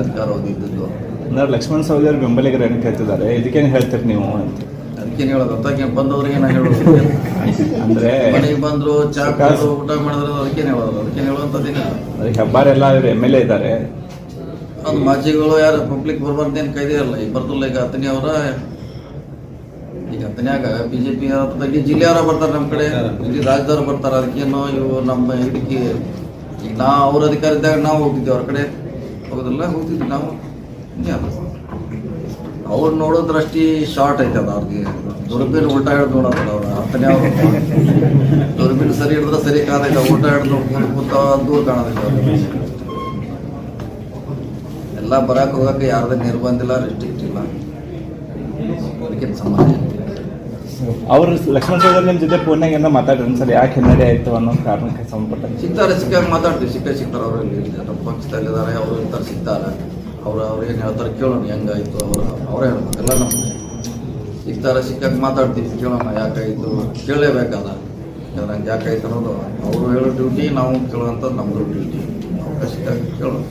ಅಧಿಕಾರವಾದಿ ಹೊಂದಿದ್ದದ್ದು ಅಂದ್ರೆ ಲಕ್ಷ್ಮಣ ಸವದಿ ಅವರು ಬೆಂಬಲಿಗರು ಏನು ಕೇಳ್ತಿದ್ದಾರೆ ಇದಕ್ಕೇನು ಹೇಳ್ತೀರಿ ನೀವು ಅಂತ. ಅದಕ್ಕೇನು ಹೇಳೋದು? ಅಂತ ಬಂದವ್ರಿಗೆ ನಾ ಹೇಳೋದು. ಅಂದ್ರೆ ಮನೆಗೆ ಬಂದ್ರು ಚಾ ಕಾಸು ಊಟ ಮಾಡಿದ್ರೆ ಅದಕ್ಕೇನು ಹೇಳೋದು? ಅದಕ್ಕೇನು ಹೇಳುವಂಥದ್ದೇನಿಲ್ಲ ಹೆಬ್ಬಾರ್ ಎಲ್ಲ ಇವರು ಎಂ ಎಲ್ ಎ ಇದ್ದಾರೆ. ಅದು ಮಾಜಿಗಳು ಯಾರು ಪಬ್ಲಿಕ್ ಬರ್ಬಾರ್ದೇನು ಕೈದೇ ಇಲ್ಲ. ಈಗ ಬರ್ತಲ್ಲ ಈಗ ಅತನಿ ಅವರ ಈಗ ಅತನ್ಯಾಗ ಬಿ ಜೆ ಪಿ ಇಡೀ ಜಿಲ್ಲೆಯವರ ಬರ್ತಾರೆ ನಮ್ಮ ಕಡೆ. ಇಲ್ಲಿ ರಾಜ್ಯದವ್ರು ಬರ್ತಾರೆ. ಅದಕ್ಕೇನು ಇವು ನಮ್ಮ ಇದಕ್ಕೆ ಈಗ ನಾ ಅವ್ರ ಅಧಿಕಾರ ಇದ್ದಾಗ ನಾವು ಹೋಗ್ತಿದ್ವಿ ಅವ್ರ ಕಡೆ. ಹೋಗೋದಿಲ್ಲ ಹೋಗ್ತಿದ್ವಿ ನಾವು. ಅವ್ರು ನೋಡೋ ದೃಷ್ಟಿ ಶಾರ್ಟ್ ಐತೆ ಅದು ಅವ್ರಿಗೆ. ದುರ್ಬೀನ್ ಉಲ್ಟಾ ಹಿಡ್ದು ನೋಡೋದಿಲ್ಲ ಅವ್ರು. ಹತ್ತನೇ ಅವ್ರ. ದುರ್ಬೀನ್ ಸರಿ ಹಿಡಿದ್ರೆ ಸರಿ ಕಾಣೈತೆ ಉಲ್ಟಾ ಹಿಡ್ದು ನೋಡ್ಕೊಂಡು ಕೂತ ದೂರ ಕಾಣೋದಿಲ್ಲ ಎಲ್ಲ ಬರಕ್ಕೆ ಹೋಗಕ್ಕೆ ಯಾರ್ದೇ ನಿರ್ಬಂಧಿಲ್ಲ ರೆಸ್ಟ್ರಿಕ್ಟ್ ಇಲ್ಲ. ಅದಕ್ಕೆ ಸಂಬಂಧ. ಅವ್ರು ಲಕ್ಷ್ಮಣ ಸೌದರ್ ನಿಮ್ಮ ಜೊತೆ ಫೋನ್ ಏನೋ ಮಾತಾಡ್ರಿ ಸರ್ ಯಾಕೆ ಹಿನ್ನಡೆ ಆಯ್ತು ಅನ್ನೋ ಕಾರಣಕ್ಕೆ ಸಂಬಂಧಪಟ್ಟ ಸಿಗ್ತಾರೆ ಸಿಕ್ಕಾಗ ಮಾತಾಡ್ತೀವಿ. ಸಿಕ್ಕ ಸಿಗ್ತಾರೆ ಅವರು ಇಲ್ಲಿ. ಇದಾರೆ ಪಕ್ಷದಲ್ಲಿದ್ದಾರೆ ಅವರು ಇರ್ತಾರೆ ಸಿಗ್ತಾರೆ. ಅವ್ರು ಅವ್ರು ಏನು ಹೇಳ್ತಾರೆ ಕೇಳೋಣ ಹೆಂಗಾಯ್ತು ಅವ್ರು. ಅವರೇ ಹೇಳ್ಬೇಕು ಎಲ್ಲ ನಮ್ಮ ಸಿಗ್ತಾರೆ ಸಿಕ್ಕಾಗ ಮಾತಾಡ್ತೀವಿ. ಕೇಳೋಣ ಯಾಕಾಯ್ತು? ಕೇಳಲೇಬೇಕಲ್ಲ. ನಂಗೆ ಯಾಕಾಯ್ತು ಅನ್ನೋದು ಅವರು ಹೇಳೋ ಡ್ಯೂಟಿ ನಾವು ಕೇಳುವಂಥದ್ದು ನಮ್ಮದು ಡ್ಯೂಟಿ ಅವಕಾಶ ಸಿಕ್ಕಾಗ ಕೇಳೋಣ.